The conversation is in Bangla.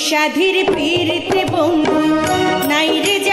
সাধির পীড়িতে বন্ধু নাই রে